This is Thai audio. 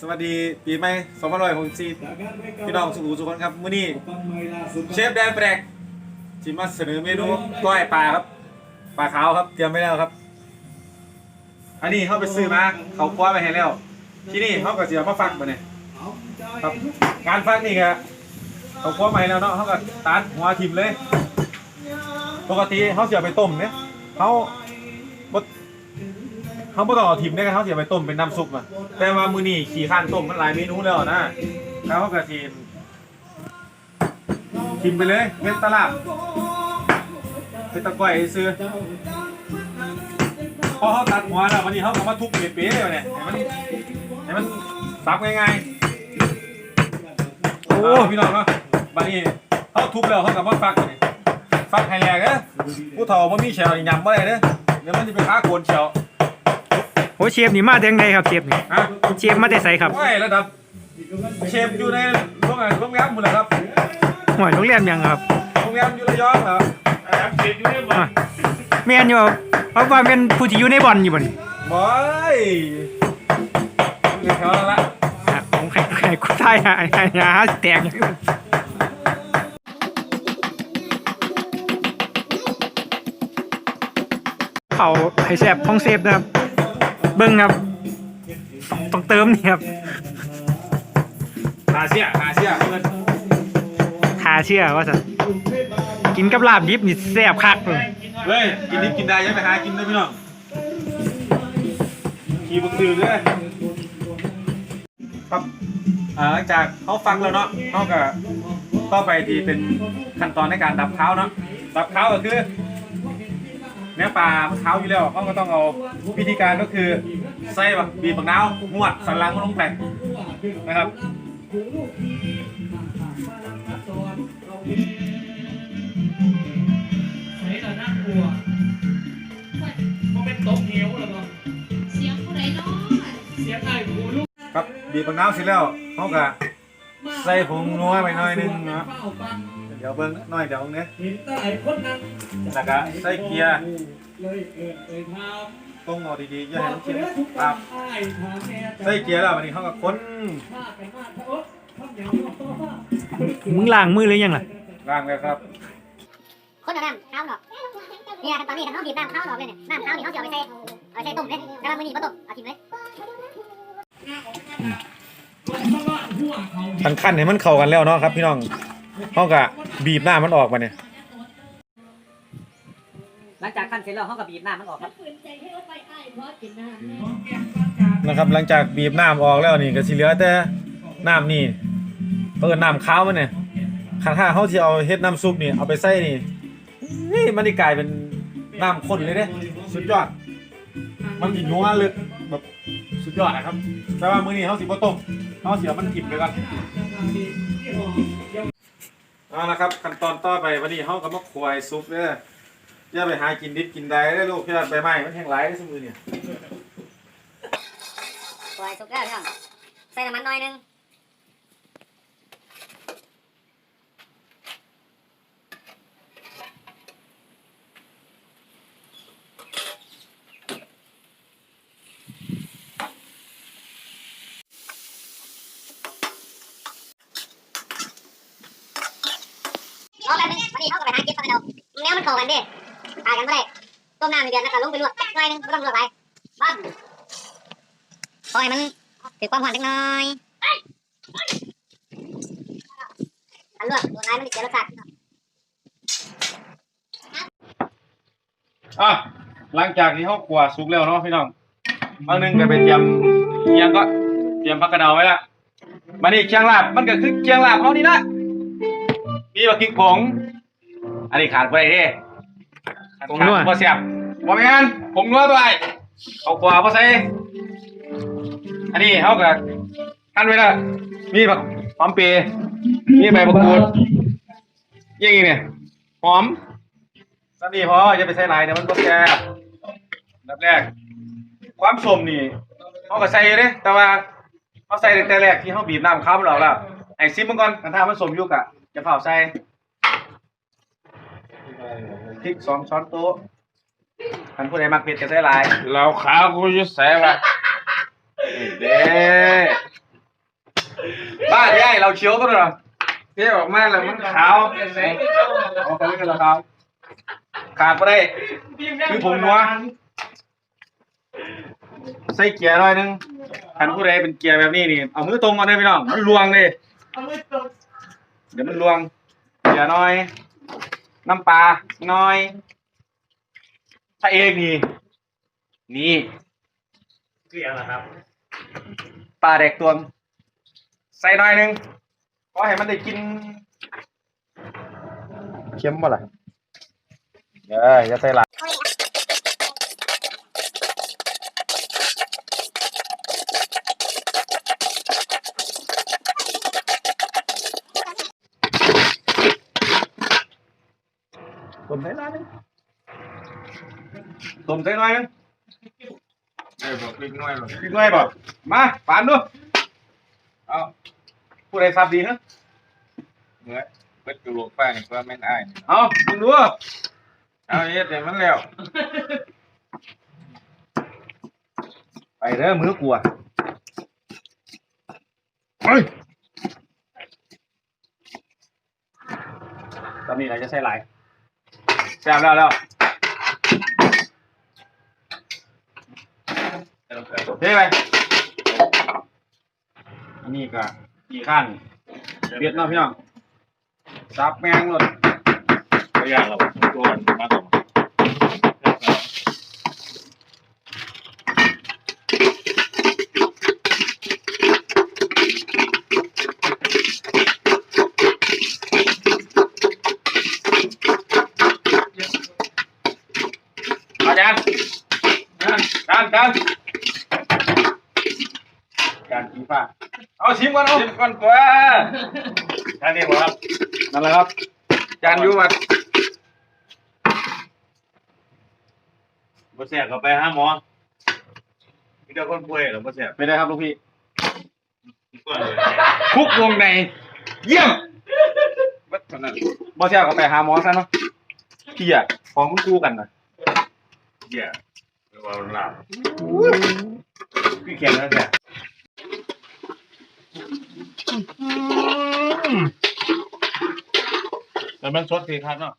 สวัสดีปีใหม่2564พี่น้องสุขุสุขคนครับมื้อนี้เชฟแดนแปลกจิมาเสนอเมนูก้อยปลาครับปลาขาวครับเตรียมไว้แล้วครับ อันนี้เขาไปซื้อมาเขาคว้าไปให้แล้ว ที่นี่เขาก็จะเอามาฟักมาเนี่ยครับการฟักนี่ก็เขาคว้ามาให้แล้วเนาะเขาก็ตัดหัวทิมเลย ปกติเขาเสียไปต้มเนี่ยเขา เขาไม่ต้องเอาทิมเนี่ยเขาเสียไปต้มเป็นน้ำซุปอะแต่ว่ามือนี่ขี่ข้านต้มมันหลายเมนูแล้วนะแล้วเขาก็ทีมทิมไปเลยเม็ดตลาดเป็นตะกร้อยซื้อพอเขาตัดหัวแล้ววันนี้เขาก็มาทุบเป๊ะๆเลยเนี่ยให้มันให้มันสับง่ายๆโอ้พี่น้องเนาะบัดนี้เขาทุบแล้วเขาก็มาฟักเนี่ยฟักไฮแลกเด้อผู้เฒ่าบ่มีแฉวนี่ยำบ่ได้เด้อเดี๋ยวมันจะไปค้าโกนแฉว โอ้เชฟนี่มาแต่งใดครับเชฟนี่ฮะเชฟมาแต่ไสครับโอ้ยระดับเชฟอยู่ในโรงงานโรงแรมหมดเลยครับหวยโรงเรียนยังครับโรงแรมอยู่ระยองเหรออะแม่นอยู่เพราะว่าเป็นผู้ที่อยู่ในบ่อนอยู่บ่นี่บอยอยู่แถวนั้นละอะผมใครใครกูทายหาหาหาแตกอยู่เขาให้แซ่บของเซฟนะครับ เบิ่งครับต้องต้องเติมนี่ครับหาเสียหาเสียเพื่อนหาเชื่อว่าสันกินกับลาบดิบนี่แซ่บคักเลยเฮ้ยกินดิบกินได้ยังไปหากินด้วยพี่น้องขี่บุกตื่นเลยครับอ่าหลังจากเขาฟังแล้วเนาะเขาก็ต่อไปที่เป็นขั้นตอนในการดับเท้าเนาะดับเท้าก็คือ เนื้อปลามันขาวอยู่แล้วเขาก็ต้องเอาวิธีการก็คือใส่แบบบีบมะนาวหวดสันหลังมันลงไปนะครับใส่แต่น่ากลัวมันเป็นโต๊ะเหวเหรอเนาะเสียงผู้ใดเนาะเสียงไอ้กูลูกครับบีบมะนาวเสร็จแล้วเขาก็ใส่ผงนัวไปหน่อยนึงเนาะ เฝ้าฟังเดี๋ยวเบิ้งหน่อยเดี๋ยวเนี้ยเห็นแต่ไอ้คนนั้นแล้วก็ใส่เกียร์เลยเอิดเอ่ยทามต้องเอาดีๆอย่าบให้อกมันไปเค็มแล้วทุกควัรันบไอ้ถามแม่ใส่เกียร์แล้ววันนี้เขาก็ค้นมาไปมาพระอ๊ทำอย่างมึงล้างมือหรือยังล่ะล่างเลยครับ คนเอาน้ำข้าวหนอกเนี่ยตอนนี้ถ้าเขาบีบน้ำข้าวหนอกเลยเนี่ยน้ำข้าวนี่เขาจะเอาไปใส่เอาไปใส่ต้มเลยแต่ว่ามือนี้บ่ต้มเอาทิ้งเลยหัวเขาขั้นขั้นให้มันเข้ากันแล้วเนาะครับพี่น้อง เขาก็บีบหน้ามันออกมาเนี่ยหลังจากขั้นเสร็จแล้วเขาก็บีบน้ำมันออกครับนะครับ หลังจากบีบน้ำออกแล้วนี่ก็สิเหลือแต่น้ำนี่เปิดน้ำข้าวมันเนี่ยคันถ้าเขาที่เอาเฮ็ดน้ำซุปนี่เอาไปใส่นี่นี่มันได้กลายเป็นน้ำข้นเลยเนี่ยสุดยอด มันสินัวลึกแบบสุดยอดนะครับ แต่ว่ามื้อนี้เขาสิบ่ต้มเขาเสียมันถิ่มไปก่อน เอาละครับขั้นตอนต่อไปวันนี้เขาก็มาควายซุปเด้ออย่าไปหากินดิบกินได้ได้อลูกเพื่อนใบไม้มันแห้งหลายเด้อซุมือเนี่ย ปล่อยสุกแล้วพี่น้องใส่น้ำมันหน่อยนึง นึงวันนี้เขาก็ไปหาเก็บฟักกระเดาแนวมันเข้ากันเด้ตายกันบ่ได้ต้มน้ำให้เดือดแล้วก็ลงไปลวกหน่อยนึงไม่ต้องลวกหลายบ้าปล่อยมันถือความหวานเล็กน้อยอันลวกตัวน้อยมันจะเสียรสชาติอะหลังจากที่เขาขวาสุกแล้วเนาะพี่น้องบางนึงก็ไปเตรียมเกียงก็เตรียมผักกระเดาไว้ละมานี่เกียงลาบมันก็คือเกียงลาบเขานี่นะมีบักพริกผง อันนี้ขาดไปได้เด้ผงนัว ขาดบ่เสียบบ่แม่นผงนัวตัวไอ้เอาขวาบ่ใส่อันนี้เขาก็กันไว้ละมีบักหอมเปรย์มีใบมะกรูดยังอีกเนี่ยหอมสันนี่พออย่าไปใส่หลายเดี๋ยวมันบ่แซ่บอันดับแรก ความสมนี่เขาก็ใส่อยู่เด้แต่ว่าเขาใส่ตั้งแต่แรกที่เขาบีบน้ำข้าวมันออกแล้วไอ้ซิมมันก่อนกันถ้ามันสมอยุกอะจะเผาใส่ พริกสองช้อนโต๊ะคันผู้ใดมักเผ็ดก็ใส่หลายเราขาวกูจะใส่ว่เด้บ้าที่ไอ้เราเคี้ยวก็ได้หรอเที่ยวออกมาแล้วมันขาวเอาไปเรื่อยๆแล้วขาวขาดไปได้คือผมนัวใส่เกียร์หน่อยนึงคันผู้ใดเป็นเกียร์แบบนี้นี่เอามือตรงมาได้พี่น้องมันลวงเลยเอามือตรงเดี๋ยวมันลวงเกียร์หน่อย น้ำปลาหน่อยถ้าเองนี่นี่เกลียร์เหรอครับปลาแดกตวงใส่หน่อยนึงเพราะให้มันได้กินเค็มบ่ล่ะเอออย่าใส่หลายต้มใส่หน่อยนึงต้มใส่หน่อยนึง เออบอกพริกน้อยหรอก พี่น้อยบ่มาปานดูเอาผู้ใดทรา บดีฮะเมื่อเปิดกระโหลกฟ้านี่ก็แม่นอ้ายนี่เอามึงดูเอาเฮ็ดให้มันแล้วไปเด้อมือกลัวเฮ้ยตอนนี้เราจะใส่หลาย แซ่บแล้วแล้วเฮ้ยไปอันนี้ก็กี่ขั้นเบียดเนาะพี่น้องซับแมงหมดตัวอย่างเราตัวมันมาต่อ อาจารย์จานจาน จานกีฟ้า เอาชิมก่อนเอาชิมก่อนตัวท่านนี้บ่ครับนั่นแหละครับ จานอยู่วัดบ่แซ่บก็ไปหาหมอมีแต่คนป่วยแล้วบ่แซ่บเป็นไงครับลูกพี่ก็เลยคุกวงใน เยี่ยมวัดเท่านั้นบ่เที่ยวก็ไปหาหมอซะเนาะพี่อะของมันคู่กันนะเหี้ยไม่ว่าลาบพี่แข็งแล้วแท้ แต่มันสดสีครับเนาะ